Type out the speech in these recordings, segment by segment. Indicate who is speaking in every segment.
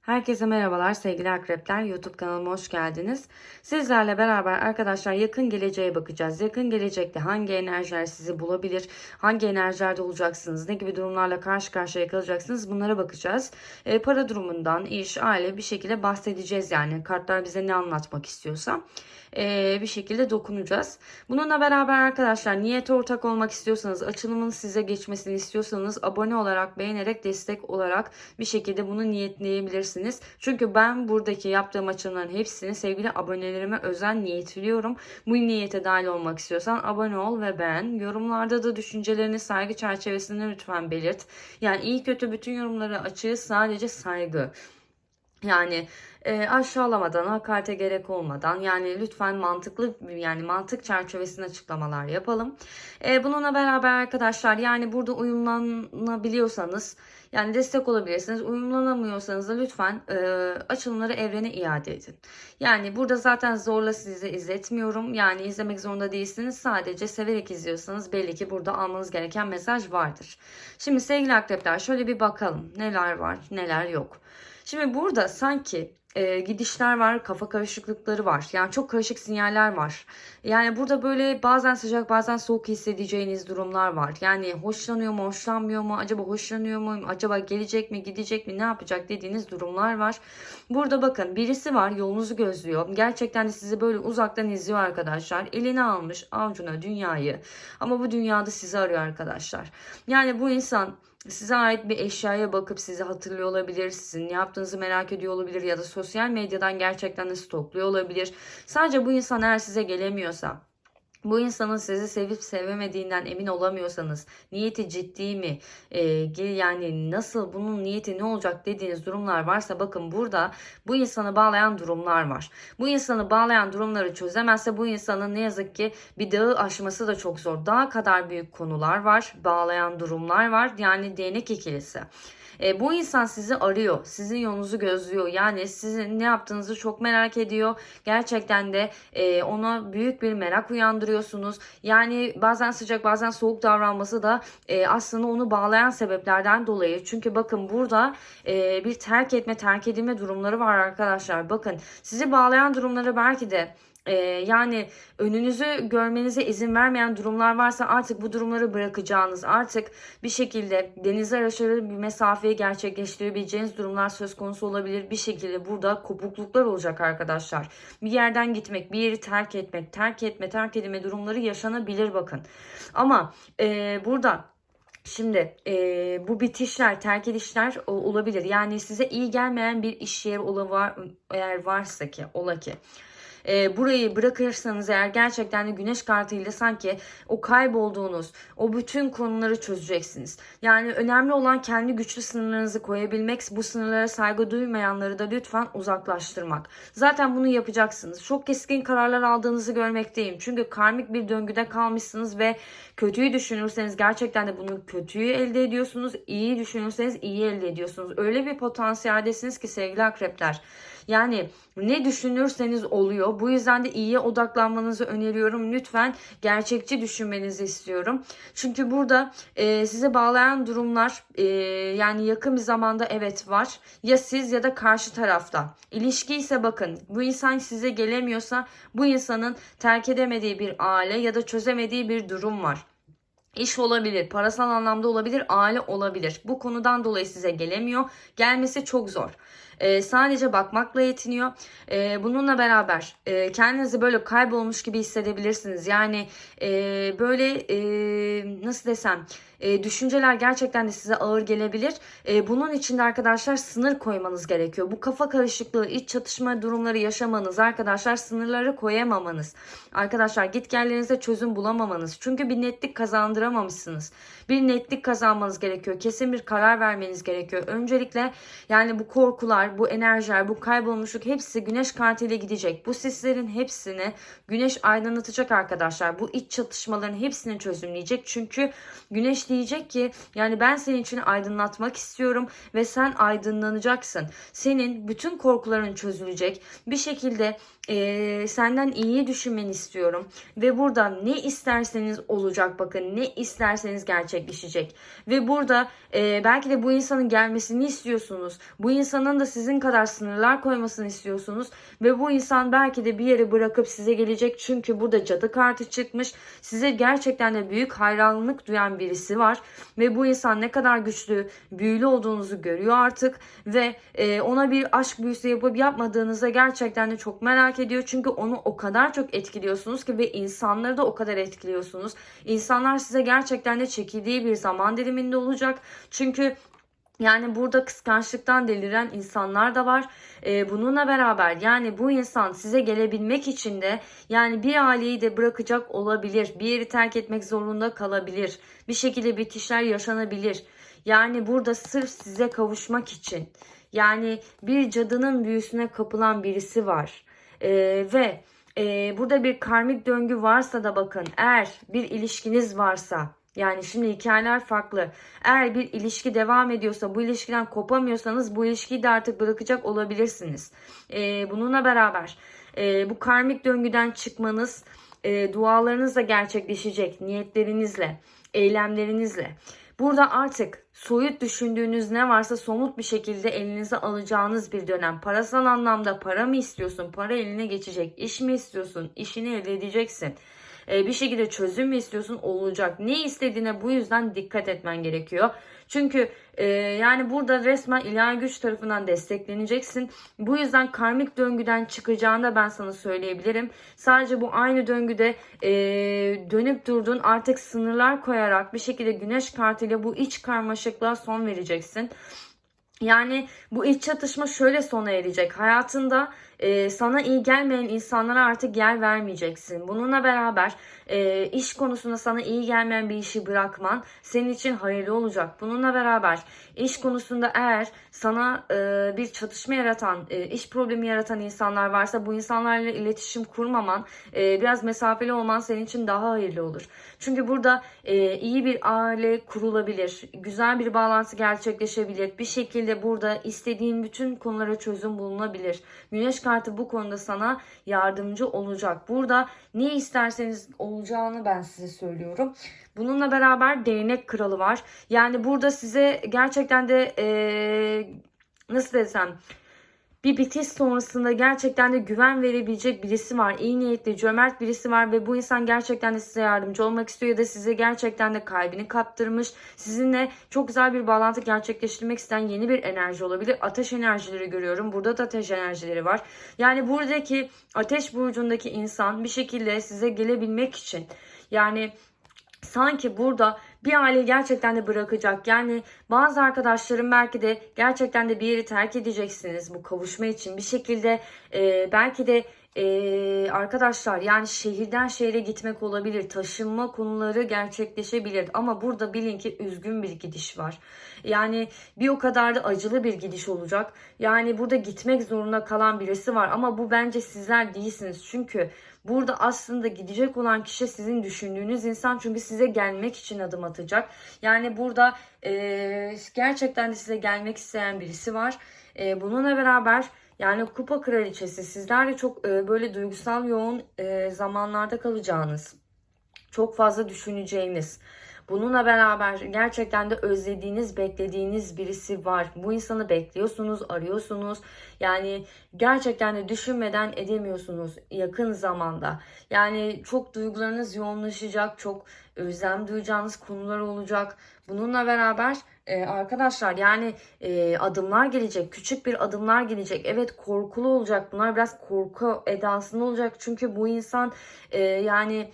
Speaker 1: Herkese merhabalar sevgili akrepler YouTube kanalıma hoş geldiniz. Sizlerle beraber arkadaşlar yakın geleceğe bakacağız. Yakın gelecekte hangi enerjiler sizi bulabilir? Hangi enerjilerde olacaksınız? Ne gibi durumlarla karşı karşıya kalacaksınız? Bunlara bakacağız. E, para durumundan, iş, aile bir şekilde bahsedeceğiz yani. Kartlar bize ne anlatmak istiyorsa e, bir şekilde dokunacağız. Bununla beraber arkadaşlar niyete ortak olmak istiyorsanız, açılımın size geçmesini istiyorsanız abone olarak, beğenerek, destek olarak bir şekilde bunu niyetleyebilirsiniz. Çünkü ben buradaki yaptığım açılımların hepsini sevgili abonelerime özel niyetliyorum. Bu niyete dahil olmak istiyorsan abone ol ve beğen. Yorumlarda da düşüncelerini saygı çerçevesinde lütfen belirt. Yani iyi kötü bütün yorumları açığız sadece saygı. Yani e, aşağılamadan, hakarete gerek olmadan yani lütfen mantıklı yani mantık çerçevesinde açıklamalar yapalım. E, bununla beraber arkadaşlar yani burada uyumlanabiliyorsanız yani destek olabilirsiniz. Uyumlanamıyorsanız da lütfen e, açılımları evrene iade edin. Yani burada zaten zorla size izletmiyorum. Yani izlemek zorunda değilsiniz. Sadece severek izliyorsanız belli ki burada almanız gereken mesaj vardır. Şimdi sevgili akrepler şöyle bir bakalım. Neler var neler yok. Şimdi burada sanki e, gidişler var, kafa karışıklıkları var. Yani çok karışık sinyaller var. Yani burada böyle bazen sıcak bazen soğuk hissedeceğiniz durumlar var. Yani hoşlanıyor mu, hoşlanmıyor mu, acaba hoşlanıyor mu, acaba gelecek mi, gidecek mi, ne yapacak dediğiniz durumlar var. Burada bakın birisi var yolunuzu gözlüyor. Gerçekten de sizi böyle uzaktan izliyor arkadaşlar. Eline almış avcuna dünyayı. Ama bu dünyada sizi arıyor arkadaşlar. Yani bu insan size ait bir eşyaya bakıp sizi hatırlıyor olabilir, sizin ne yaptığınızı merak ediyor olabilir ya da sosyal medyadan gerçekten de stokluyor olabilir. Sadece bu insan eğer size gelemiyorsa bu insanın sizi sevip sevemediğinden emin olamıyorsanız niyeti ciddi mi Ee, yani nasıl bunun niyeti ne olacak dediğiniz durumlar varsa bakın burada bu insanı bağlayan durumlar var. Bu insanı bağlayan durumları çözemezse bu insanın ne yazık ki bir dağı aşması da çok zor. Dağ kadar büyük konular var bağlayan durumlar var yani değnek ikilisi. E, bu insan sizi arıyor. Sizin yolunuzu gözlüyor. Yani sizin ne yaptığınızı çok merak ediyor. Gerçekten de e, ona büyük bir merak uyandırıyorsunuz. Yani bazen sıcak bazen soğuk davranması da e, aslında onu bağlayan sebeplerden dolayı. Çünkü bakın burada e, bir terk etme terk edilme durumları var arkadaşlar. Bakın sizi bağlayan durumları belki de ee, yani önünüzü görmenize izin vermeyen durumlar varsa artık bu durumları bırakacağınız artık bir şekilde denize aşırı bir mesafeyi gerçekleştirebileceğiniz durumlar söz konusu olabilir. Bir şekilde burada kopukluklar olacak arkadaşlar. Bir yerden gitmek, bir yeri terk etmek, terk etme, terk edilme durumları yaşanabilir bakın. Ama e, burada Şimdi e, bu bitişler, terk edişler o- olabilir. Yani size iyi gelmeyen bir iş yeri ola var, eğer varsa ki, ola ki e, burayı bırakırsanız eğer gerçekten de güneş kartıyla sanki o kaybolduğunuz o bütün konuları çözeceksiniz. Yani önemli olan kendi güçlü sınırlarınızı koyabilmek, bu sınırlara saygı duymayanları da lütfen uzaklaştırmak. Zaten bunu yapacaksınız. Çok keskin kararlar aldığınızı görmekteyim. Çünkü karmik bir döngüde kalmışsınız ve kötüyü düşünürseniz gerçekten de bunu kötüyü elde ediyorsunuz. İyi düşünürseniz iyi elde ediyorsunuz. Öyle bir potansiyeldesiniz ki sevgili akrepler. Yani ne düşünürseniz oluyor. Bu yüzden de iyiye odaklanmanızı öneriyorum. Lütfen gerçekçi düşünmenizi istiyorum. Çünkü burada e, size bağlayan durumlar e, yani yakın bir zamanda evet var. Ya siz ya da karşı tarafta. İlişki ise bakın bu insan size gelemiyorsa bu insanın terk edemediği bir aile ya da çözemediği bir durum var. İş olabilir, parasal anlamda olabilir, aile olabilir. Bu konudan dolayı size gelemiyor. Gelmesi çok zor. Ee, sadece bakmakla yetiniyor. Ee, bununla beraber e, kendinizi böyle kaybolmuş gibi hissedebilirsiniz. Yani e, böyle e, nasıl desem e, düşünceler gerçekten de size ağır gelebilir. E, bunun için de arkadaşlar sınır koymanız gerekiyor. Bu kafa karışıklığı, iç çatışma durumları yaşamanız, arkadaşlar sınırları koyamamanız, arkadaşlar gitgellerinizde çözüm bulamamanız. Çünkü bir netlik kazandıramamışsınız. Bir netlik kazanmanız gerekiyor. Kesin bir karar vermeniz gerekiyor. Öncelikle yani bu korkular, bu enerjiler, bu kaybolmuşluk hepsi güneş kartıyla gidecek. Bu sislerin hepsini güneş aydınlatacak arkadaşlar. Bu iç çatışmaların hepsini çözümleyecek. Çünkü güneş diyecek ki yani ben senin için aydınlatmak istiyorum ve sen aydınlanacaksın. Senin bütün korkuların çözülecek. Bir şekilde e, senden iyiyi düşünmeni istiyorum ve burada ne isterseniz olacak bakın ne isterseniz gerçekleşecek. Ve burada e, belki de bu insanın gelmesini istiyorsunuz. Bu insanın da sizin kadar sınırlar koymasını istiyorsunuz. Ve bu insan belki de bir yere bırakıp size gelecek. Çünkü burada cadı kartı çıkmış. Size gerçekten de büyük hayranlık duyan birisi var. Ve bu insan ne kadar güçlü, büyülü olduğunuzu görüyor artık. Ve e, ona bir aşk büyüsü yapıp yapmadığınızda gerçekten de çok merak ediyor. Çünkü onu o kadar çok etkiliyorsunuz ki ve insanları da o kadar etkiliyorsunuz. İnsanlar size gerçekten de çekildiği bir zaman diliminde olacak. Çünkü yani burada kıskançlıktan deliren insanlar da var. Ee, bununla beraber yani bu insan size gelebilmek için de yani bir aileyi de bırakacak olabilir. Bir yeri terk etmek zorunda kalabilir. Bir şekilde bitişler yaşanabilir. Yani burada sırf size kavuşmak için. Yani bir cadının büyüsüne kapılan birisi var. Ee, ve e, burada bir karmik döngü varsa da bakın eğer bir ilişkiniz varsa yani şimdi hikayeler farklı. Eğer bir ilişki devam ediyorsa bu ilişkiden kopamıyorsanız bu ilişkiyi de artık bırakacak olabilirsiniz. Ee, bununla beraber e, bu karmik döngüden çıkmanız e, dualarınızla gerçekleşecek. Niyetlerinizle, eylemlerinizle. Burada artık soyut düşündüğünüz ne varsa somut bir şekilde elinize alacağınız bir dönem. Parasal anlamda para mı istiyorsun? Para eline geçecek. İş mi istiyorsun? İşini elde edeceksin. Ee, bir şekilde çözüm mü istiyorsun? Olacak. Ne istediğine bu yüzden dikkat etmen gerekiyor. Çünkü e, yani burada resmen ilahi güç tarafından destekleneceksin. Bu yüzden karmik döngüden çıkacağını da ben sana söyleyebilirim. Sadece bu aynı döngüde e, dönüp durdun artık sınırlar koyarak bir şekilde güneş kartıyla bu iç karmaşıklığa son vereceksin. Yani bu iç çatışma şöyle sona erecek. Hayatında e, sana iyi gelmeyen insanlara artık yer vermeyeceksin. Bununla beraber e, iş konusunda sana iyi gelmeyen bir işi bırakman senin için hayırlı olacak. Bununla beraber iş konusunda eğer sana e, bir çatışma yaratan, e, iş problemi yaratan insanlar varsa bu insanlarla iletişim kurmaman, e, biraz mesafeli olman senin için daha hayırlı olur. Çünkü burada e, iyi bir aile kurulabilir, güzel bir bağlantı gerçekleşebilir. Bir şekilde burada istediğin bütün konulara çözüm bulunabilir. Güneş kartı bu konuda sana yardımcı olacak. Burada ne isterseniz olacağını ben size söylüyorum. Bununla beraber değnek kralı var. Yani burada size gerçekten de ee, nasıl desem bir bitiş sonrasında gerçekten de güven verebilecek birisi var. İyi niyetli, cömert birisi var ve bu insan gerçekten de size yardımcı olmak istiyor ya da size gerçekten de kalbini kaptırmış. Sizinle çok güzel bir bağlantı gerçekleştirmek isteyen yeni bir enerji olabilir. Ateş enerjileri görüyorum. Burada da ateş enerjileri var. Yani buradaki ateş burcundaki insan bir şekilde size gelebilmek için yani sanki burada bir aile gerçekten de bırakacak. Yani bazı arkadaşlarım belki de gerçekten de bir yeri terk edeceksiniz bu kavuşma için. Bir şekilde e, belki de e, arkadaşlar yani şehirden şehre gitmek olabilir. Taşınma konuları gerçekleşebilir. Ama burada bilin ki üzgün bir gidiş var. Yani bir o kadar da acılı bir gidiş olacak. Yani burada gitmek zorunda kalan birisi var. Ama bu bence sizler değilsiniz. Çünkü Burada aslında gidecek olan kişi sizin düşündüğünüz insan çünkü size gelmek için adım atacak. Yani burada e, gerçekten de size gelmek isteyen birisi var. E, bununla beraber yani kupa kraliçesi sizler de çok e, böyle duygusal yoğun e, zamanlarda kalacağınız, çok fazla düşüneceğiniz, Bununla beraber gerçekten de özlediğiniz, beklediğiniz birisi var. Bu insanı bekliyorsunuz, arıyorsunuz. Yani gerçekten de düşünmeden edemiyorsunuz yakın zamanda. Yani çok duygularınız yoğunlaşacak, çok özlem duyacağınız konular olacak. Bununla beraber ee, arkadaşlar yani e, adımlar gelecek. Küçük bir adımlar gelecek. Evet korkulu olacak. Bunlar biraz korku edasında olacak. Çünkü bu insan e, yani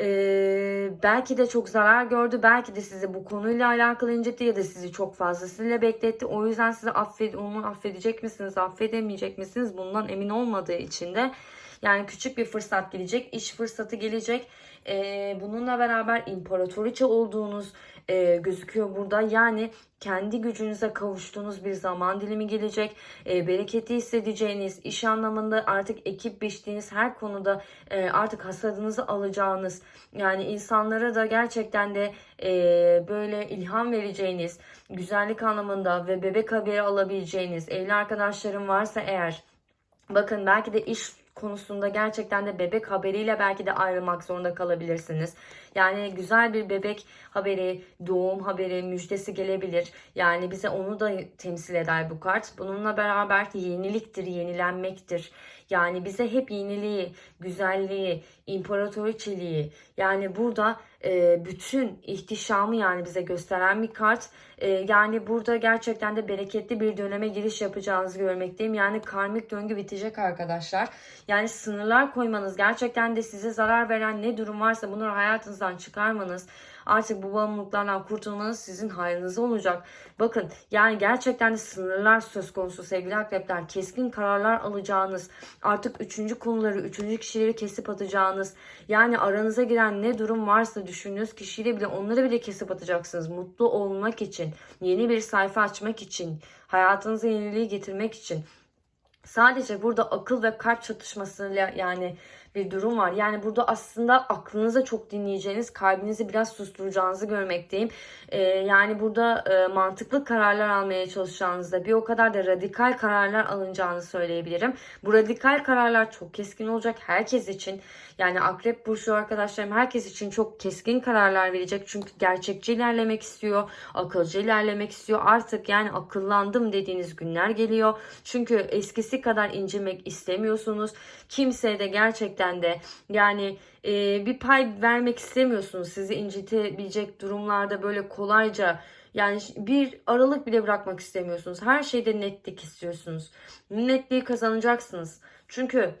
Speaker 1: ee, belki de çok zarar gördü. Belki de sizi bu konuyla alakalı incitti ya da sizi çok fazlasıyla bekletti. O yüzden sizi affed onu affedecek misiniz, affedemeyecek misiniz? Bundan emin olmadığı için de yani küçük bir fırsat gelecek, iş fırsatı gelecek. Ee, bununla beraber imparatoriçe olduğunuz e, gözüküyor burada. Yani kendi gücünüze kavuştuğunuz bir zaman dilimi gelecek. E, bereketi hissedeceğiniz, iş anlamında artık ekip biçtiğiniz her konuda e, artık hasadınızı alacağınız, yani insanlara da gerçekten de böyle ilham vereceğiniz, güzellik anlamında ve bebek haberi alabileceğiniz, evli arkadaşlarım varsa eğer, bakın belki de iş konusunda gerçekten de bebek haberiyle belki de ayrılmak zorunda kalabilirsiniz. Yani güzel bir bebek haberi, doğum haberi, müjdesi gelebilir. Yani bize onu da temsil eder bu kart. Bununla beraber yeniliktir, yenilenmektir. Yani bize hep yeniliği, güzelliği, imparatoriçeliği yani burada e, bütün ihtişamı yani bize gösteren bir kart. E, yani burada gerçekten de bereketli bir döneme giriş yapacağınızı görmekteyim. Yani karmik döngü bitecek arkadaşlar. Yani sınırlar koymanız gerçekten de size zarar veren ne durum varsa bunları hayatınızdan çıkarmanız artık bu bağımlılıklardan kurtulmanız sizin hayrınıza olacak. Bakın yani gerçekten de sınırlar söz konusu sevgili akrepler. Keskin kararlar alacağınız, artık üçüncü konuları, üçüncü kişileri kesip atacağınız, yani aranıza giren ne durum varsa düşündüğünüz kişiyle bile onları bile kesip atacaksınız. Mutlu olmak için, yeni bir sayfa açmak için, hayatınıza yeniliği getirmek için. Sadece burada akıl ve kalp çatışmasıyla yani bir durum var. Yani burada aslında aklınıza çok dinleyeceğiniz, kalbinizi biraz susturacağınızı görmekteyim. Ee, yani burada e, mantıklı kararlar almaya çalışacağınızda bir o kadar da radikal kararlar alınacağını söyleyebilirim. Bu radikal kararlar çok keskin olacak herkes için. Yani akrep burcu arkadaşlarım herkes için çok keskin kararlar verecek. Çünkü gerçekçi ilerlemek istiyor, akılcı ilerlemek istiyor. Artık yani akıllandım dediğiniz günler geliyor. Çünkü eskisi kadar incinmek istemiyorsunuz. Kimseye de gerçekten de yani e, bir pay vermek istemiyorsunuz. Sizi incitebilecek durumlarda böyle kolayca yani bir aralık bile bırakmak istemiyorsunuz. Her şeyde netlik istiyorsunuz. Netliği kazanacaksınız. Çünkü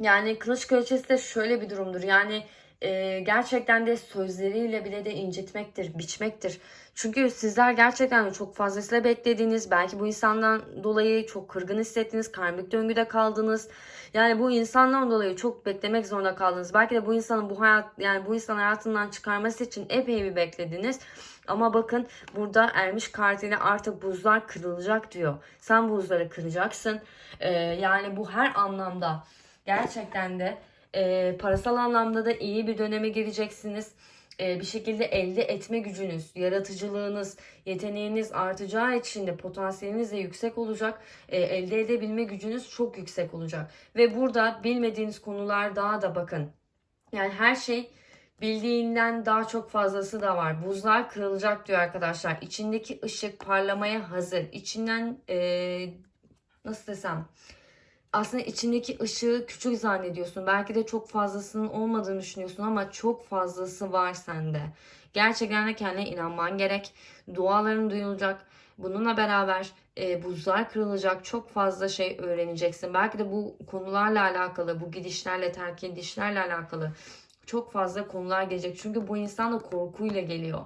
Speaker 1: yani kılıç kraliçesi de şöyle bir durumdur. Yani e, gerçekten de sözleriyle bile de incitmektir, biçmektir. Çünkü sizler gerçekten çok fazlasıyla beklediğiniz, belki bu insandan dolayı çok kırgın hissettiniz, karmik döngüde kaldınız. Yani bu insandan dolayı çok beklemek zorunda kaldınız. Belki de bu insanın bu hayat yani bu insan hayatından çıkarması için epey bir beklediniz. Ama bakın burada ermiş kartıyla artık buzlar kırılacak diyor. Sen buzları kıracaksın. Ee, yani bu her anlamda gerçekten de e, parasal anlamda da iyi bir döneme gireceksiniz. E, bir şekilde elde etme gücünüz, yaratıcılığınız, yeteneğiniz artacağı için de potansiyeliniz de yüksek olacak. E, elde edebilme gücünüz çok yüksek olacak. Ve burada bilmediğiniz konular daha da bakın. Yani her şey bildiğinden daha çok fazlası da var. Buzlar kırılacak diyor arkadaşlar. İçindeki ışık parlamaya hazır. İçinden e, nasıl desem aslında içindeki ışığı küçük zannediyorsun. Belki de çok fazlasının olmadığını düşünüyorsun ama çok fazlası var sende. Gerçekten de kendine inanman gerek. Duaların duyulacak. Bununla beraber e, buzlar kırılacak. Çok fazla şey öğreneceksin. Belki de bu konularla alakalı, bu gidişlerle, terk edişlerle alakalı çok fazla konular gelecek. Çünkü bu insan da korkuyla geliyor.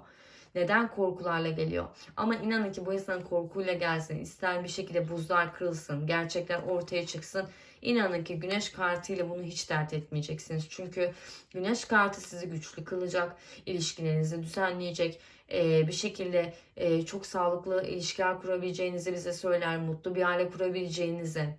Speaker 1: Neden korkularla geliyor? Ama inanın ki bu insan korkuyla gelsin. ister bir şekilde buzlar kırılsın. Gerçekler ortaya çıksın. İnanın ki güneş kartıyla bunu hiç dert etmeyeceksiniz. Çünkü güneş kartı sizi güçlü kılacak. ilişkilerinizi düzenleyecek. Ee, bir şekilde e, çok sağlıklı ilişkiler kurabileceğinizi bize söyler. Mutlu bir aile kurabileceğinizi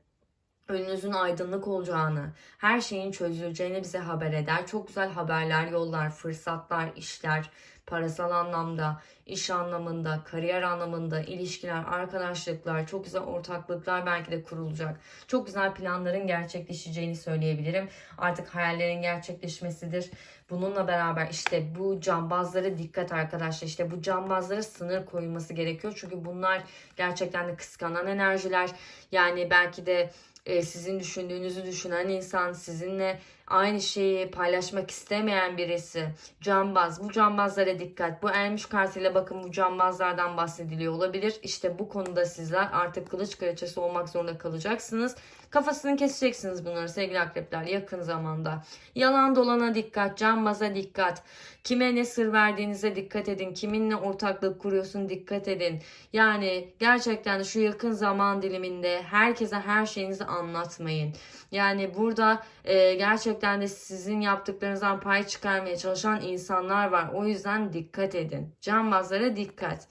Speaker 1: önünüzün aydınlık olacağını, her şeyin çözüleceğini bize haber eder. Çok güzel haberler yollar, fırsatlar, işler, parasal anlamda, iş anlamında, kariyer anlamında, ilişkiler, arkadaşlıklar, çok güzel ortaklıklar belki de kurulacak. Çok güzel planların gerçekleşeceğini söyleyebilirim. Artık hayallerin gerçekleşmesidir. Bununla beraber işte bu cambazlara dikkat arkadaşlar. İşte bu cambazlara sınır koyulması gerekiyor. Çünkü bunlar gerçekten de kıskanan enerjiler. Yani belki de e, sizin düşündüğünüzü düşünen insan, sizinle aynı şeyi paylaşmak istemeyen birisi, cambaz. Bu cambazlara dikkat. Bu ermiş kartıyla bakın bu cambazlardan bahsediliyor olabilir. İşte bu konuda sizler artık kılıç kraliçesi olmak zorunda kalacaksınız. Kafasını keseceksiniz bunları sevgili akrepler yakın zamanda. Yalan dolana dikkat, cambaza dikkat. Kime ne sır verdiğinize dikkat edin. Kiminle ortaklık kuruyorsun dikkat edin. Yani gerçekten şu yakın zaman diliminde herkese her şeyinizi anlatmayın. Yani burada e, gerçekten de sizin yaptıklarınızdan pay çıkarmaya çalışan insanlar var. O yüzden dikkat edin. Cambazlara dikkat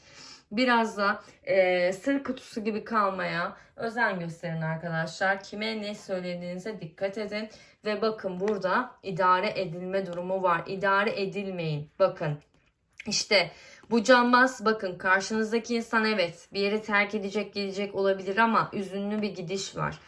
Speaker 1: biraz da e, sır kutusu gibi kalmaya özen gösterin arkadaşlar. Kime ne söylediğinize dikkat edin. Ve bakın burada idare edilme durumu var. İdare edilmeyin. Bakın işte Bu cambaz bakın karşınızdaki insan evet bir yere terk edecek gelecek olabilir ama üzünlü bir gidiş var.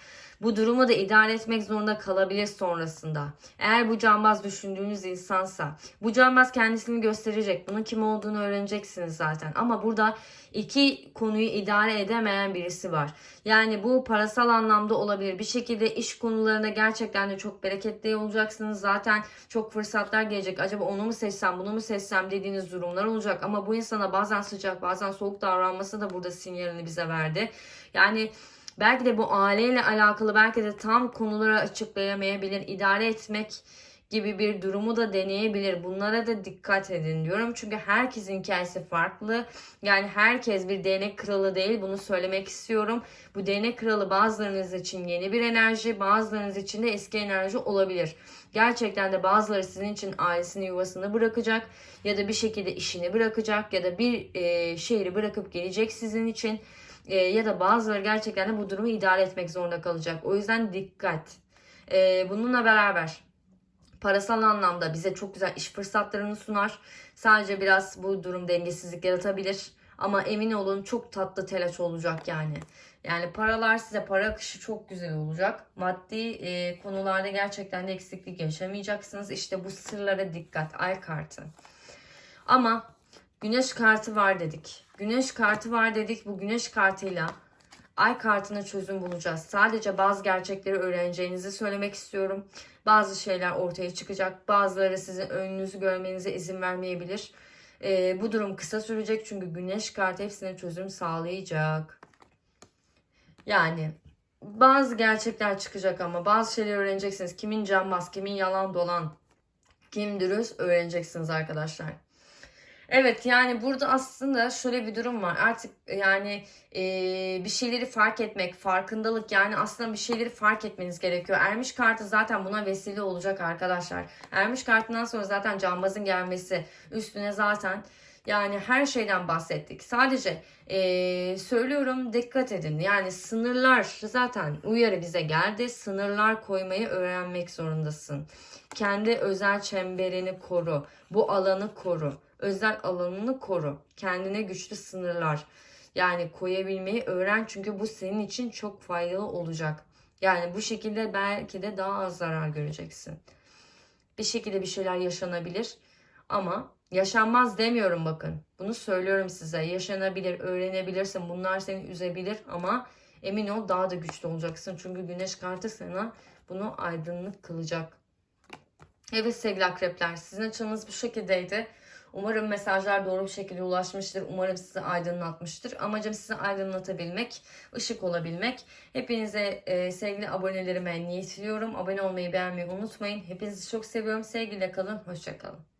Speaker 1: Bu durumu da idare etmek zorunda kalabilir sonrasında. Eğer bu cambaz düşündüğünüz insansa bu cambaz kendisini gösterecek. Bunun kim olduğunu öğreneceksiniz zaten. Ama burada iki konuyu idare edemeyen birisi var. Yani bu parasal anlamda olabilir. Bir şekilde iş konularında gerçekten de çok bereketli olacaksınız. Zaten çok fırsatlar gelecek. Acaba onu mu seçsem, bunu mu seçsem dediğiniz durumlar olacak. Ama bu insana bazen sıcak, bazen soğuk davranması da burada sinyalini bize verdi. Yani Belki de bu aileyle alakalı belki de tam konuları açıklayamayabilir. idare etmek gibi bir durumu da deneyebilir. Bunlara da dikkat edin diyorum. Çünkü herkesin hikayesi farklı. Yani herkes bir değnek kralı değil. Bunu söylemek istiyorum. Bu değnek kralı bazılarınız için yeni bir enerji, bazılarınız için de eski enerji olabilir. Gerçekten de bazıları sizin için ailesini yuvasını bırakacak ya da bir şekilde işini bırakacak ya da bir e, şehri bırakıp gelecek sizin için e, ya da bazıları gerçekten de bu durumu idare etmek zorunda kalacak. O yüzden dikkat. E, bununla beraber parasal anlamda bize çok güzel iş fırsatlarını sunar. Sadece biraz bu durum dengesizlik yaratabilir. Ama emin olun çok tatlı telaş olacak yani. Yani paralar size para akışı çok güzel olacak. Maddi e, konularda gerçekten de eksiklik yaşamayacaksınız. İşte bu sırlara dikkat. Ay kartı. Ama güneş kartı var dedik. Güneş kartı var dedik. Bu güneş kartıyla ay kartına çözüm bulacağız. Sadece bazı gerçekleri öğreneceğinizi söylemek istiyorum. Bazı şeyler ortaya çıkacak. Bazıları sizin önünüzü görmenize izin vermeyebilir. Ee, bu durum kısa sürecek çünkü güneş kartı hepsine çözüm sağlayacak. Yani bazı gerçekler çıkacak ama bazı şeyleri öğreneceksiniz. Kimin canmaz, kimin yalan dolan, kim dürüst öğreneceksiniz arkadaşlar. Evet yani burada aslında şöyle bir durum var. Artık yani e, bir şeyleri fark etmek, farkındalık yani aslında bir şeyleri fark etmeniz gerekiyor. Ermiş kartı zaten buna vesile olacak arkadaşlar. Ermiş kartından sonra zaten cambazın gelmesi üstüne zaten yani her şeyden bahsettik. Sadece e, söylüyorum dikkat edin. Yani sınırlar zaten uyarı bize geldi. Sınırlar koymayı öğrenmek zorundasın. Kendi özel çemberini koru. Bu alanı koru özel alanını koru. Kendine güçlü sınırlar yani koyabilmeyi öğren çünkü bu senin için çok faydalı olacak. Yani bu şekilde belki de daha az zarar göreceksin. Bir şekilde bir şeyler yaşanabilir ama yaşanmaz demiyorum bakın. Bunu söylüyorum size. Yaşanabilir, öğrenebilirsin. Bunlar seni üzebilir ama emin ol daha da güçlü olacaksın. Çünkü güneş kartı sana bunu aydınlık kılacak. Evet sevgili akrepler sizin açınız bu şekildeydi. Umarım mesajlar doğru bir şekilde ulaşmıştır. Umarım sizi aydınlatmıştır. Amacım sizi aydınlatabilmek, ışık olabilmek. Hepinize e, sevgili abonelerime niyetliyorum. Abone olmayı, beğenmeyi unutmayın. Hepinizi çok seviyorum. Sevgiyle kalın. Hoşçakalın.